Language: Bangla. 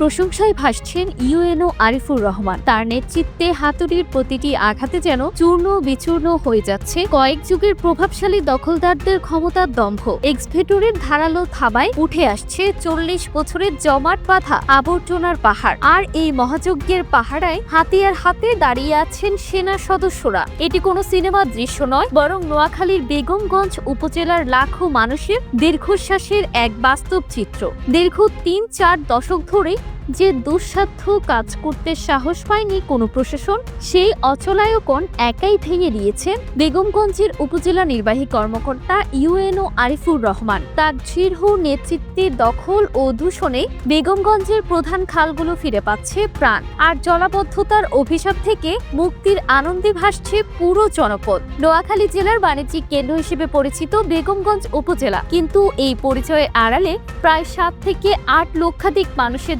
প্রশংসায় ভাসছেন ইউএনও আরিফুর রহমান। তার নেতৃত্বে হাতুড়ির প্রতিটি আঘাতে যেন চূর্ণ বিচূর্ণ হয়ে যাচ্ছে। কয়েক যুগের প্রভাবশালী দখলদারদের ক্ষমতার দম্ভ। এক্সভেটরের ধারালো থাবায় উঠে আসছে চল্লিশ বছরের জমাট বাঁধা আবর্জনার পাহাড়। আর এই মহাযজ্ঞের পাহাড়ায় হাতিয়ার হাতে দাঁড়িয়ে আছেন সেনা সদস্যরা। এটি কোনো সিনেমার দৃশ্য নয়, বরং নোয়াখালীর বেগমগঞ্জ উপজেলার লাখো মানুষের দীর্ঘশ্বাসের এক বাস্তব চিত্র। দীর্ঘ তিন চার দশক ধরে যে দুঃসাধ্য কাজ করতে সাহস পায়নি কোনো প্রশাসন, সেই অচলায়কন একাই ভেঙে দিয়েছেন বেগমগঞ্জের উপজেলা নির্বাহী কর্মকর্তা ইউএনও আরিফুর রহমান। তার দৃঢ় নেতৃত্বে দখল ও দূষণে বেগমগঞ্জের প্রধান খালগুলো ফিরে পাচ্ছে প্রাণ। আর জলাবদ্ধতার অভিশাপ থেকে মুক্তির আনন্দে ভাসছে পুরো জনপদ। নোয়াখালী জেলার বাণিজ্যিক কেন্দ্র হিসেবে পরিচিত বেগমগঞ্জ উপজেলা। কিন্তু এই পরিচয়ের আড়ালে প্রায় সাত থেকে আট লক্ষাধিক মানুষের